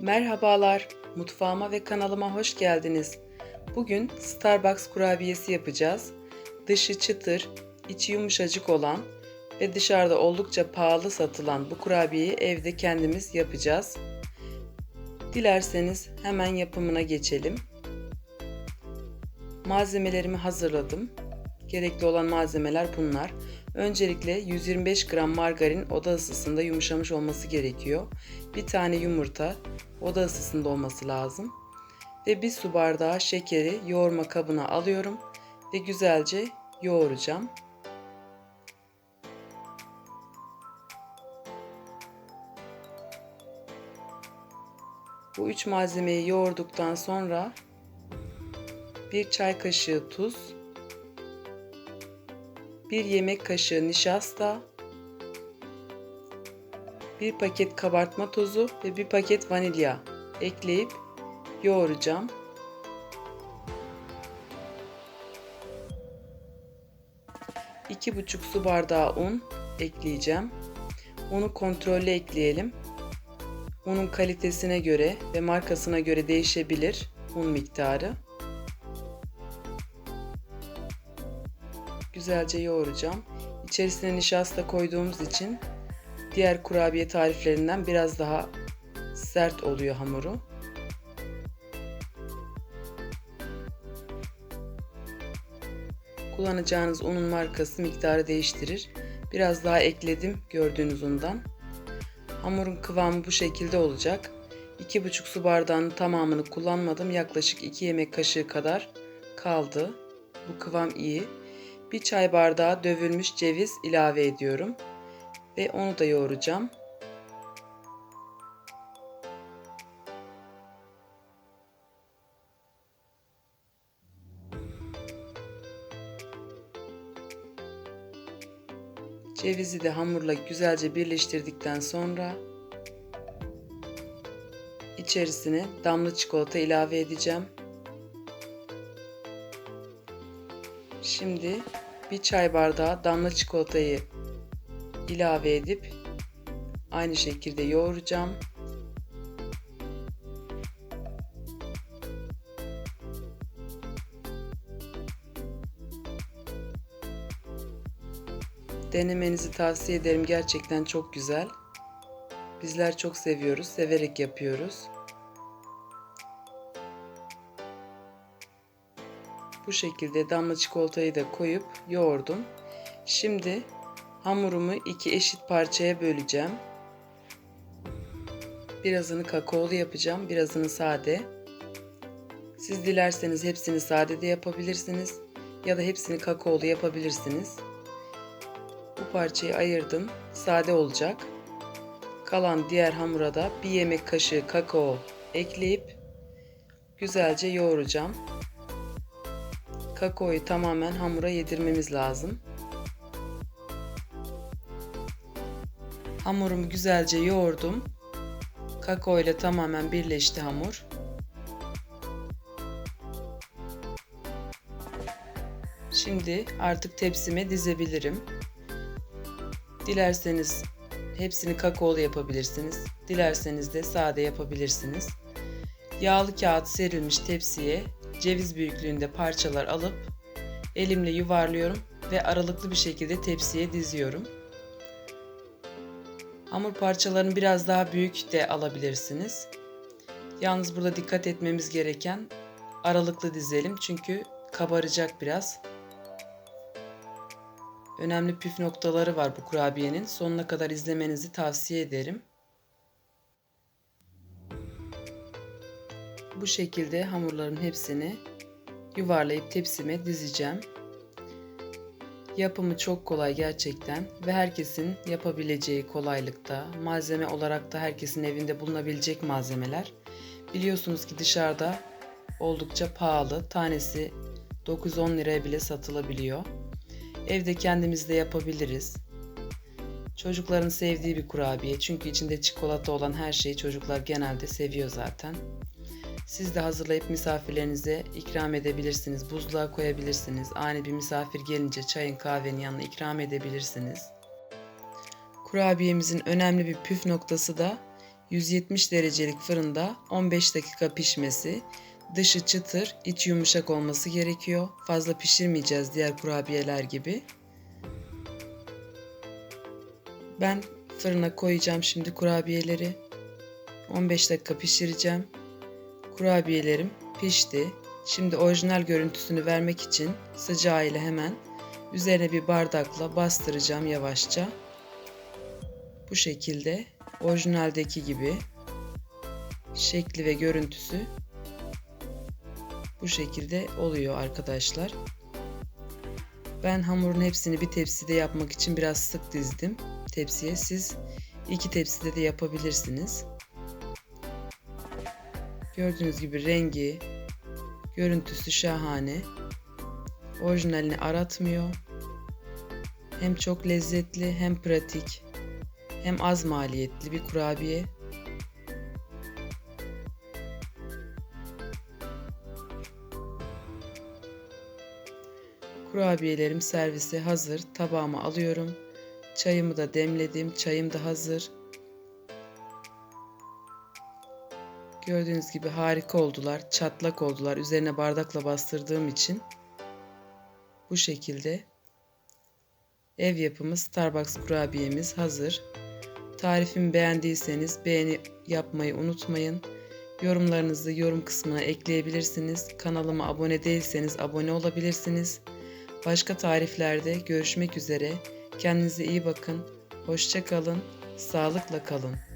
Merhabalar, mutfağıma ve kanalıma hoş geldiniz. Bugün Starbucks kurabiyesi yapacağız. Dışı çıtır, içi yumuşacık olan ve dışarıda oldukça pahalı satılan bu kurabiyeyi evde kendimiz yapacağız. Dilerseniz hemen yapımına geçelim. Malzemelerimi hazırladım. Gerekli olan malzemeler bunlar. Öncelikle 125 gram margarin oda ısısında yumuşamış olması gerekiyor. Bir tane yumurta oda ısısında olması lazım. Ve bir su bardağı şekeri yoğurma kabına alıyorum ve güzelce yoğuracağım. Bu üç malzemeyi yoğurduktan sonra bir çay kaşığı tuz, bir yemek kaşığı nişasta, bir paket kabartma tozu ve bir paket vanilya ekleyip yoğuracağım. İki buçuk su bardağı un ekleyeceğim. Unu kontrollü ekleyelim. Unun kalitesine göre ve markasına göre değişebilir un miktarı. Güzelce yoğuracağım. İçerisine nişasta koyduğumuz için diğer kurabiye tariflerinden biraz daha sert oluyor hamuru. Kullanacağınız unun markası miktarı değiştirir. Biraz daha ekledim gördüğünüz undan. Hamurun kıvamı bu şekilde olacak. 2,5 su bardağının tamamını kullanmadım. Yaklaşık 2 yemek kaşığı kadar kaldı. Bu kıvam iyi. Bir çay bardağı dövülmüş ceviz ilave ediyorum ve onu da yoğuracağım. Cevizi de hamurla güzelce birleştirdikten sonra içerisine damla çikolata ilave edeceğim. Şimdi bir çay bardağı damla çikolatayı ilave edip aynı şekilde yoğuracağım. Denemenizi tavsiye ederim. Gerçekten çok güzel. Bizler çok seviyoruz. Severek yapıyoruz. Bu şekilde damla çikolatayı da koyup yoğurdum. Şimdi hamurumu iki eşit parçaya böleceğim. Birazını kakaolu yapacağım, birazını sade. Siz dilerseniz hepsini sade de yapabilirsiniz ya da hepsini kakaolu yapabilirsiniz. Bu parçayı ayırdım. Sade olacak. Kalan diğer hamura da bir yemek kaşığı kakao ekleyip güzelce yoğuracağım. Kakaoyu tamamen hamura yedirmemiz lazım. Hamurumu güzelce yoğurdum. Kakao ile tamamen birleşti hamur. Şimdi artık tepsime dizebilirim. Dilerseniz hepsini kakaolu yapabilirsiniz. Dilerseniz de sade yapabilirsiniz. Yağlı kağıt serilmiş tepsiye ceviz büyüklüğünde parçalar alıp elimle yuvarlıyorum ve aralıklı bir şekilde tepsiye diziyorum. Hamur parçalarını biraz daha büyük de alabilirsiniz. Yalnız burada dikkat etmemiz gereken aralıklı dizelim çünkü kabaracak biraz. Önemli püf noktaları var bu kurabiyenin. Sonuna kadar izlemenizi tavsiye ederim. Bu şekilde hamurların hepsini yuvarlayıp tepsime dizeceğim. Yapımı çok kolay gerçekten ve herkesin yapabileceği kolaylıkta. Malzeme olarak da herkesin evinde bulunabilecek malzemeler. Biliyorsunuz ki dışarıda oldukça pahalı. Tanesi 9-10 liraya bile satılabiliyor. Evde kendimiz de yapabiliriz. Çocukların sevdiği bir kurabiye çünkü içinde çikolata olan her şeyi çocuklar genelde seviyor zaten. Siz de hazırlayıp misafirlerinize ikram edebilirsiniz. Buzluğa koyabilirsiniz. Ani bir misafir gelince çayın kahvenin yanına ikram edebilirsiniz. Kurabiyemizin önemli bir püf noktası da 170 derecelik fırında 15 dakika pişmesi, dışı çıtır, iç yumuşak olması gerekiyor. Fazla pişirmeyeceğiz diğer kurabiyeler gibi. Ben fırına koyacağım şimdi kurabiyeleri. 15 dakika pişireceğim. Kurabiyelerim pişti. Şimdi orijinal görüntüsünü vermek için sıcağıyla hemen üzerine bir bardakla bastıracağım yavaşça. Bu şekilde orijinaldeki gibi şekli ve görüntüsü bu şekilde oluyor arkadaşlar. Ben hamurun hepsini bir tepside yapmak için biraz sık dizdim tepsiye. Siz iki tepside de yapabilirsiniz. Gördüğünüz gibi rengi, görüntüsü şahane. Orijinalini aratmıyor. Hem çok lezzetli hem pratik hem az maliyetli bir kurabiye. Kurabiyelerim servise hazır. Tabağıma alıyorum. Çayımı da demledim. Çayım da hazır. Gördüğünüz gibi harika oldular. Çatlak oldular. Üzerine bardakla bastırdığım için bu şekilde ev yapımı Starbucks kurabiyemiz hazır. Tarifimi beğendiyseniz beğeni yapmayı unutmayın. Yorumlarınızı yorum kısmına ekleyebilirsiniz. Kanalıma abone değilseniz abone olabilirsiniz. Başka tariflerde görüşmek üzere. Kendinize iyi bakın. Hoşça kalın. Sağlıkla kalın.